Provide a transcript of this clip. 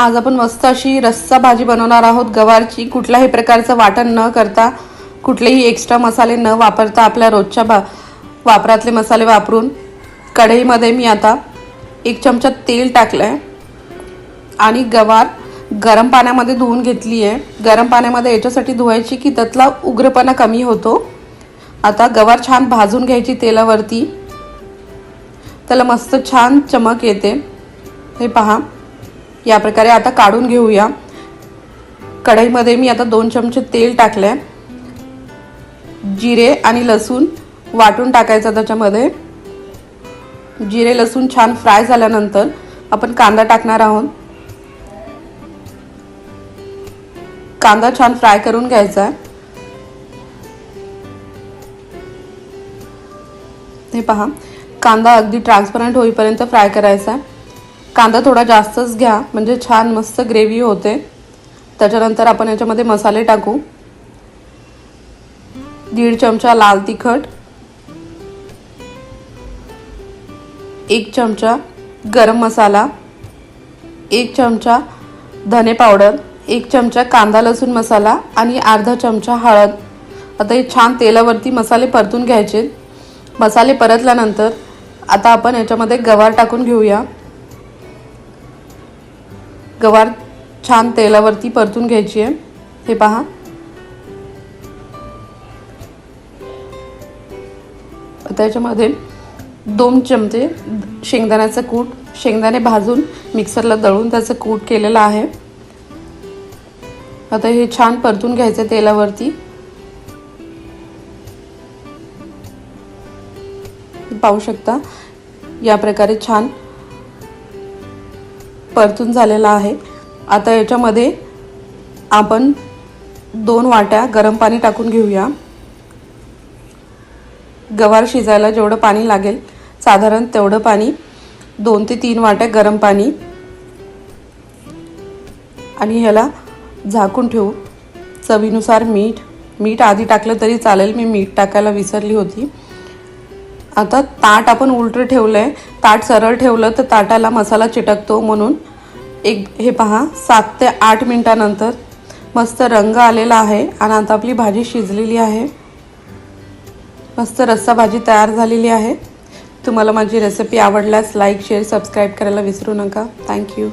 आज आपण मस्त अशी रस्सा भाजी बनवणार आहोत. गवारची कुठल्याही प्रकारचं वाटण न करता कुठलेही एक्स्ट्रा मसाले न वापरता आपल्या रोजच्या बा वापरातले मसाले वापरून कढईमध्ये मी आता एक चमचा तेल टाकलं आहे आणि गवार गरम पाण्यामध्ये धुवून घेतली आहे गरम पाण्यामध्ये याच्यासाठी धुवायची की त्यातला उग्रपणा कमी होतो. आता गवार छान भाजून घ्यायची तेलावरती. त्याला मस्त छान चमक येते. हे पहा. या प्रकारे आता काढून घेऊया. कढईमध्ये मी आता दोन चमचे तेल टाकले जिरे आणि लसूण वाटून टाकायचं त्याच्यामध्ये. जिरे लसूण छान फ्राय झाल्यानंतर आपण कांदा टाकणार आहोत. कांदा छान फ्राय करून घ्यायचा आहे. हे पहा कांदा अगदी ट्रान्सपरंट होईपर्यंत फ्राय करायचा आहे. कांदा थोडा जास्तच घ्या. म्हणजे छान मस्त ग्रेव्ही होते. त्याच्यानंतर आपण याच्यामध्ये मसाले टाकू. दीड चमचा लाल तिखट. एक चमचा गरम मसाला. एक चमचा धने पावडर. एक चमचा कांदा लसूण मसाला आणि अर्धा चमचा हळद. आता हे छान तेलावरती मसाले परतून घ्यायचे. मसाले परतल्यानंतर आता आपण याच्यामध्ये गवार टाकून घेऊया. गवार छान तेलावरती परतून घ्यायची आहे. हे पहा. त्याच्यामध्ये दोन चमचे शेंगदाण्याचं कूट शेंगदाणे भाजून मिक्सरला दळून त्याचं कूट केलेलं आहे. आता हे छान परतून घ्यायचं तेलावरती. पाहू शकता. या प्रकारे छान परतून झालेला आहे. आता याच्यामध्ये आपण दोन वाट्या गरम पाणी टाकून घेऊया. गवार शिजायला जेवढं पाणी लागेल साधारण तेवढं पाणी दोन ते तीन वाट्या गरम पाणी. आणि ह्याला झाकून ठेवू. चवीनुसार मीठ मीठ आधी टाकलं तरी चालेल मी मीठ टाकायला विसरली होती. आता ताट आपण उलटं ठेवलं आहे ताट सरळ ठेवलं तर ताटाला मसाला चिटकतो म्हणून एक हे पहा सात ते आठ मिनटानंतर मस्त रंग आलेला आहे आणि आता आपली भाजी शिजलेली आहे. मस्त रस्सा भाजी तयार झालेली आहे. तुम्हाला माझी रेसिपी आवडल्यास लाईक शेअर सबस्क्राईब करायला विसरू नका. थँक्यू